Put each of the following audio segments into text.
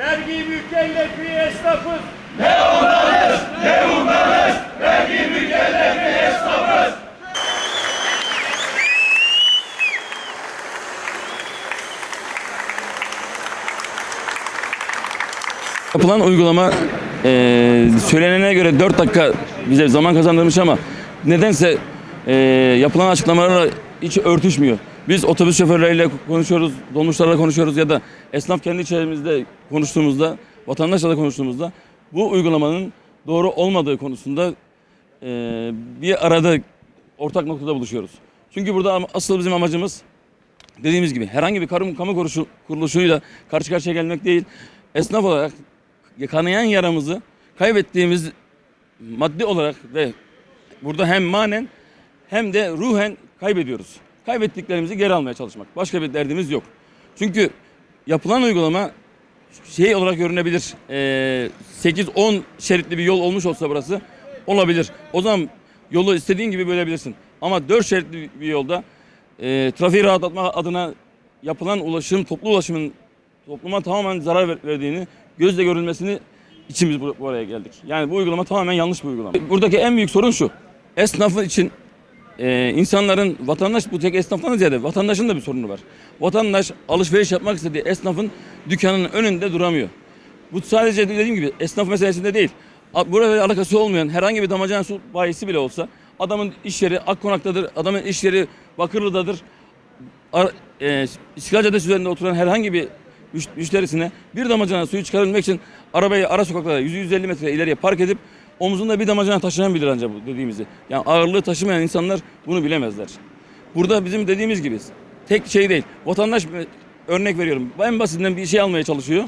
Vergi mükellefi esnafız. Ne onlarız ne umlarız. Vergi mükellefi esnafız. Yapılan uygulama e, söylenene göre 4 dakika bize zaman kazandırmış ama nedense e, yapılan açıklamalarla hiç örtüşmüyor. Biz otobüs şoförleriyle konuşuyoruz, dolmuşlarla konuşuyoruz ya da esnaf kendi içerimizde konuştuğumuzda, vatandaşla da konuştuğumuzda bu uygulamanın doğru olmadığı konusunda eee, bir arada ortak noktada buluşuyoruz. Çünkü burada asıl bizim amacımız dediğimiz gibi herhangi bir kamu, kamu kuruluşu- kuruluşuyla karşı karşıya gelmek değil. Esnaf olarak kanayan yaramızı kaybettiğimiz maddi olarak ve burada hem manen hem de ruhen kaybediyoruz. Kaybettiklerimizi geri almaya çalışmak. Başka bir derdimiz yok. Çünkü yapılan uygulama şey olarak görünebilir. Ee, 8-10 şeritli bir yol olmuş olsa burası olabilir. O zaman yolu istediğin gibi bölebilirsin. Ama 4 şeritli bir yolda e, trafiği rahatlatma adına yapılan ulaşım, toplu ulaşımın topluma tamamen zarar ver- verdiğini, gözle görülmesini için biz bu- buraya geldik. Yani bu uygulama tamamen yanlış bir uygulama. Buradaki en büyük sorun şu. Esnafı için e, insanların, vatandaş bu tek esnaftan ziyade vatandaşın da bir sorunu var. Vatandaş alışveriş yapmak istediği esnafın dükkanının önünde duramıyor. Bu sadece dediğim gibi esnaf meselesinde değil. A- Burada alakası olmayan herhangi bir damacana su bayisi bile olsa adamın iş yeri Akkonak'tadır, adamın iş yeri Bakırlı'dadır. Ar- e, İstiklal Caddesi üzerinde oturan herhangi bir müş- müşterisine bir damacana suyu çıkarabilmek için arabayı ara sokaklara 100-150 metre ileriye park edip omzunda bir damacana taşıyan bilir ancak bu dediğimizi. Yani ağırlığı taşımayan insanlar bunu bilemezler. Burada bizim dediğimiz gibi tek şey değil. Vatandaş örnek veriyorum. En basitinden bir şey almaya çalışıyor.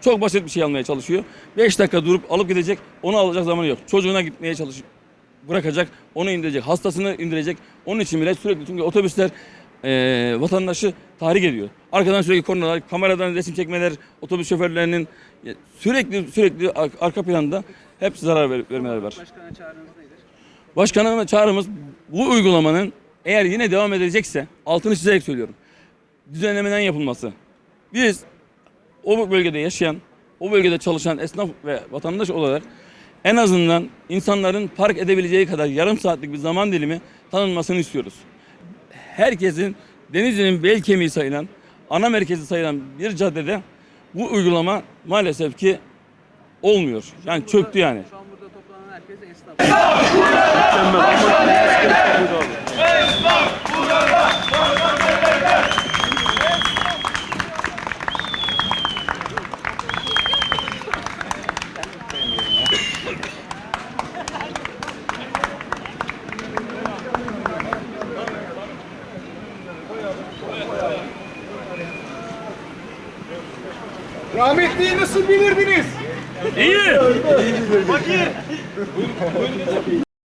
Çok basit bir şey almaya çalışıyor. 5 dakika durup alıp gidecek. Onu alacak zamanı yok. Çocuğuna gitmeye çalışıyor bırakacak, onu indirecek, hastasını indirecek. Onun için bile sürekli çünkü otobüsler eee, vatandaşı tahrik ediyor. Arkadan sürekli kornalar, kameradan resim çekmeler, otobüs şoförlerinin e, sürekli sürekli ar- arka planda hep zarar ver, vermeleri var. Başkana çağrınız nedir? Başkanıma çağrımız bu uygulamanın eğer yine devam edilecekse altını çizerek söylüyorum. Düzenlemeden yapılması. Biz o bölgede yaşayan, o bölgede çalışan esnaf ve vatandaş olarak en azından insanların park edebileceği kadar yarım saatlik bir zaman dilimi tanınmasını istiyoruz. Herkesin Denizli'nin bel kemiği sayılan, ana merkezi sayılan bir caddede bu uygulama maalesef ki olmuyor. Yani çöktü yani. Şu an burada toplanan herkes esnaf. Rahmetliyi nasıl bilirdiniz? İyi.